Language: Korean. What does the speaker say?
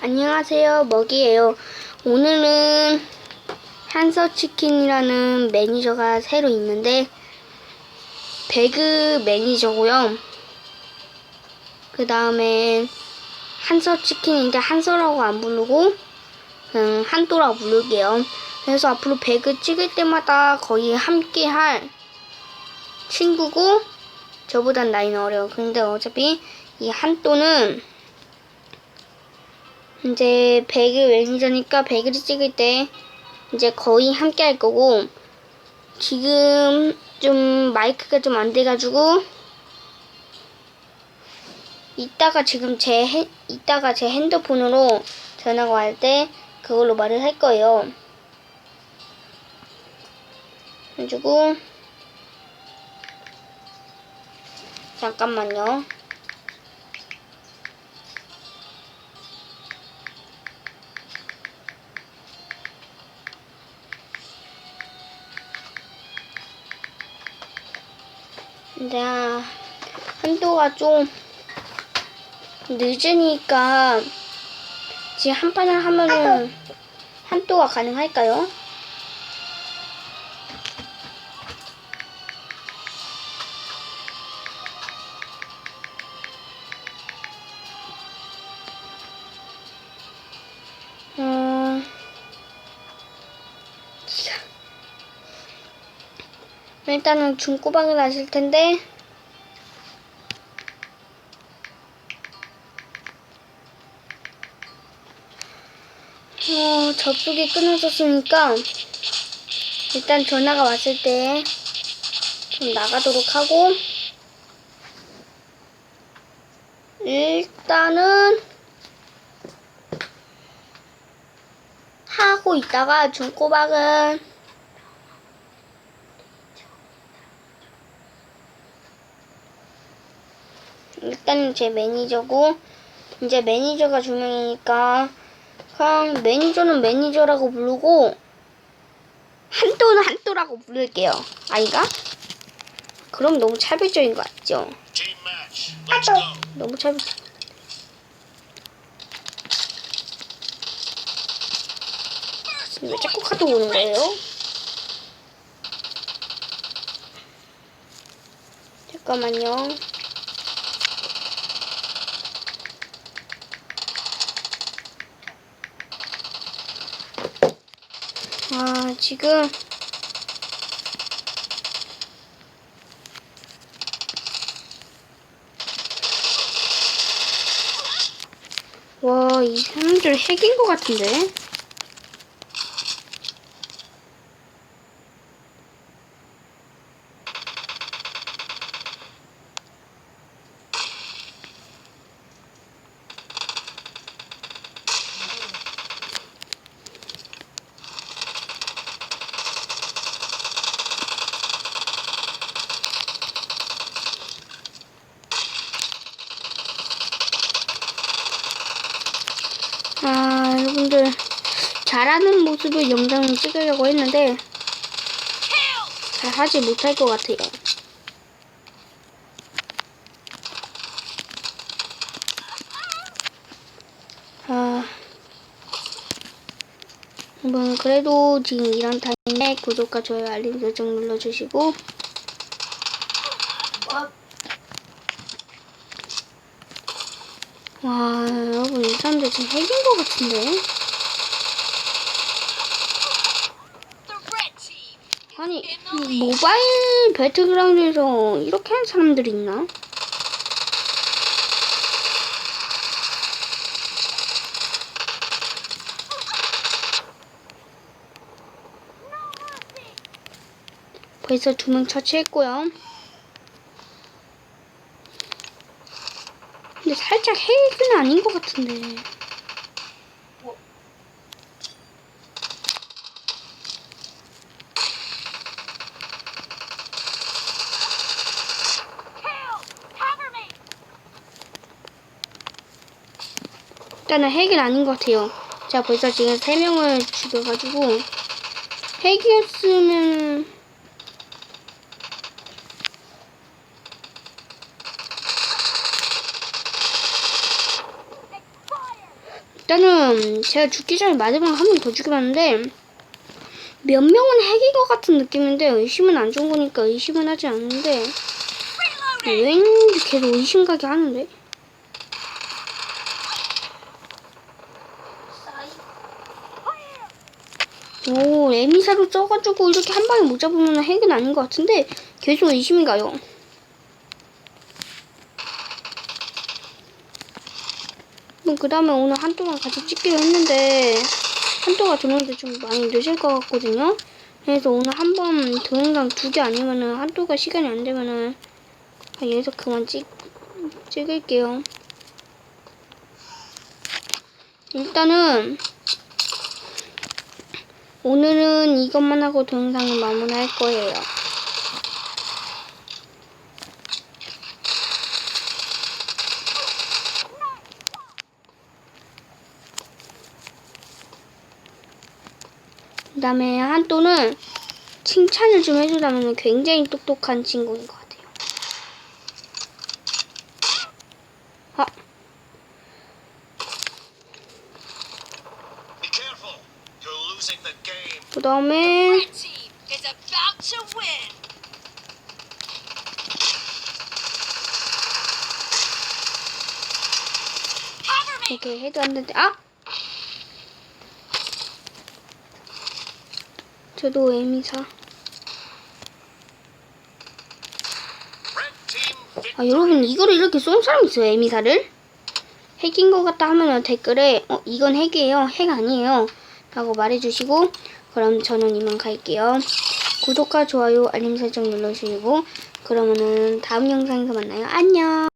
안녕하세요, 먹이에요. 오늘은 한서치킨이라는 매니저가 새로 있는데, 배그 매니저고요. 그 다음에 한서치킨인데 한서라고 안 부르고, 그냥 한또라고 부를게요. 그래서 앞으로 배그 찍을 때마다 거의 함께 할 친구고, 저보단 나이는 어려요. 근데 어차피 이 한또는 이제 배그 매니저니까 배그를 찍을 때 이제 거의 함께 할 거고 지금 좀 마이크가 좀 안 돼가지고 이따가 지금 제 핸, 이따가 제 핸드폰으로 전화가 올때 그걸로 말을 할 거예요. 그래가지고 잠깐만요. 근데 아, 한도가 좀 늦으니까 지금 한 판을 하면은 한도가 가능할까요? 일단은 중고방을 하실 텐데. 어, 접속이 끊어졌으니까 일단 전화가 왔을 때 좀 나가도록 하고. 일단은 하고 있다가 중꼬박은 일단은 제 매니저고 이제 매니저가 두 명이니까 그냥 매니저는 매니저라고 부르고 한또는 한또라고 부를게요. 아이가? 그럼 너무 차별적인 거 같죠? Go. 너무 차별적. 왜 자꾸 카드 오는 거예요? 잠깐만요. 아, 지금 와, 이 사람들 핵인 것 같은데? 아, 여러분들 잘하는 모습을 영상을 찍으려고 했는데 잘 하지 못할 것 같아요. 아, 뭐 그래도 지금 이런 타임에 구독과 좋아요 알림 설정 눌러주시고 와 여러분 이 사람들 지금 핵인 것 같은데 아니 이 모바일 배틀그라운드에서 이렇게 하는 사람들이 있나? 벌써 두 명 처치했고요. 근데 살짝 핵은 아닌 것 같은데. 일단은 핵은 아닌 것 같아요. 자, 벌써 지금 세 명을 죽여가지고. 핵이었으면 일단은 제가 죽기 전에 마지막 한 명 더 죽여봤는데 몇 명은 핵인 것 같은 느낌인데 의심은 안 좋은 거니까 의심은 하지 않는데. 왠지 계속 의심 가게 하는데 오 에미사로 써가지고 이렇게 한 방에 못 잡으면 핵은 아닌 것 같은데 계속 의심이 가요 그 다음에 오늘 한동안 같이 찍기로 했는데 한동안 들어오는데 좀 많이 늦을 것 같거든요. 그래서 오늘 한 번 동영상 두 개 아니면은 한동안 시간이 안 되면은 여기서 그만 찍 찍을게요. 일단은 오늘은 이것만 하고 동영상을 마무리할 거예요. 그 다음에 한또는 칭찬을 좀 해주자면 굉장히 똑똑한 친구인 것 같아요. 아, Be careful. You're losing the game. 그 다음에. 이렇게 해도 안 되는데, 아! 저도 에미사. 아, 여러분, 이거를 이렇게 쏜 사람 있어요, 에미사를? 핵인 것 같다 하면 댓글에, 어, 이건 핵이에요. 핵 아니에요. 라고 말해주시고, 그럼 저는 이만 갈게요. 구독과 좋아요, 알림 설정 눌러주시고, 그러면은 다음 영상에서 만나요. 안녕!